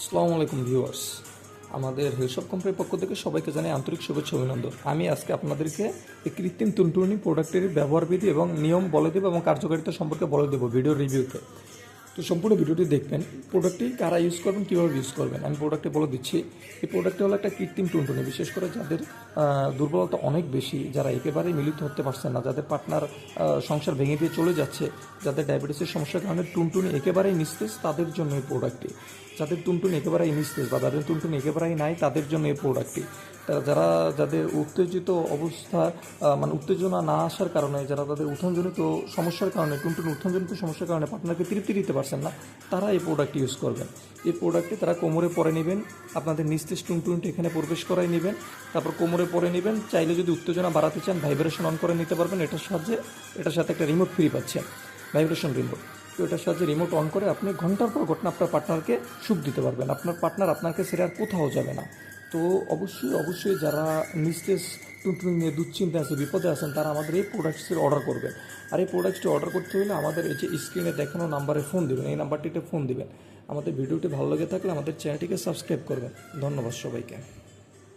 আসসালামু আলাইকুম ভিউয়ার্স। আমাদের হেলসব কোম্পানির পক্ষ থেকে সবাইকে জানাই আন্তরিক শুভেচ্ছা অভিনন্দন। আমি আজকে আপনাদেরকে এই কৃত্রিম টুনটুনি প্রোডাক্টের ব্যবহারবিধি এবং নিয়ম বলে দেবো এবং কার্যকারিতা সম্পর্কে বলে দেবো ভিডিও রিভিউতে তো সম্পূর্ণ ভিডিওটি দেখবেন। প্রোডাক্টটি কারা ইউজ করবেন, কীভাবে ইউজ করবেন? আমি প্রোডাক্টে বলে দিচ্ছি। এই প্রোডাক্টটি হলো একটা কৃত্রিম টুনটুনি। বিশেষ করে যাদের দুর্বলতা অনেক বেশি, যারা একেবারেই মিলিত হতে পারছেন না, যাদের পার্টনার সংসার ভেঙে দিয়ে চলে যাচ্ছে, যাদের ডায়াবেটিসের সমস্যার কারণে টুনটুনি একেবারেই নিস্তেজ, তাদের জন্য এই প্রোডাক্টটি যাদের টুনটুনি একেবারেই নিস্তেজ বা যাদের টুনটুনি একেবারেই নাই, তাদের জন্য এই প্রোডাক্টটি যারা যাদের উত্তেজিত অবস্থা মানে উত্তেজনা না আসার কারণে, যারা তাদের উত্থানজনিত সমস্যার কারণে, টুনটুন উত্থানজনিত সমস্যার কারণে পার্টনারকে তৃপ্তি দিতে পারছেন না, তারা এই প্রোডাক্টটি ইউজ করবেন। এই প্রোডাক্টটি তারা কোমরে পরে নেবেন, আপনাদের নিস্তেজ টুনটুনিটি এখানে প্রবেশ করাই নেবেন, তারপর কোমরে পরে নেবেন, চাইলে যদি উত্তেজনা বাড়াতে চান ভাইব্রেশন অন করে নিতে পারবেন, এটার সাহায্যে, এটার সাথে একটা রিমোট ফ্রি পাচ্ছেন ভাইব্রেশন রিমোট তো এটার সাহায্যে রিমোট অন করে আপনি ঘণ্টার পর ঘটনা আপনার পার্টনারকে সুখ দিতে পারবেন, আপনার পার্টনার আপনাকে ছেড়ে আর কোথাও যাবে না। তো অবশ্যই অবশ্যই যারা নিস্তেজ টুনটুনি নিয়ে দুশ্চিন্তে আছে, বিপদে আছেন, তারা আমাদের এই প্রোডাক্টসের অর্ডার করবেন। আর এই প্রোডাক্টসটি অর্ডার করতে হলে আমাদের এই যে স্ক্রিনে দেখানো নাম্বারে ফোন দেবেন, এই নাম্বারটিতে ফোন দেবেন। আমাদের ভিডিওটি ভালো লেগে থাকলে আমাদের চ্যানেলটিকে সাবস্ক্রাইব করবেন। ধন্যবাদ সবাইকে।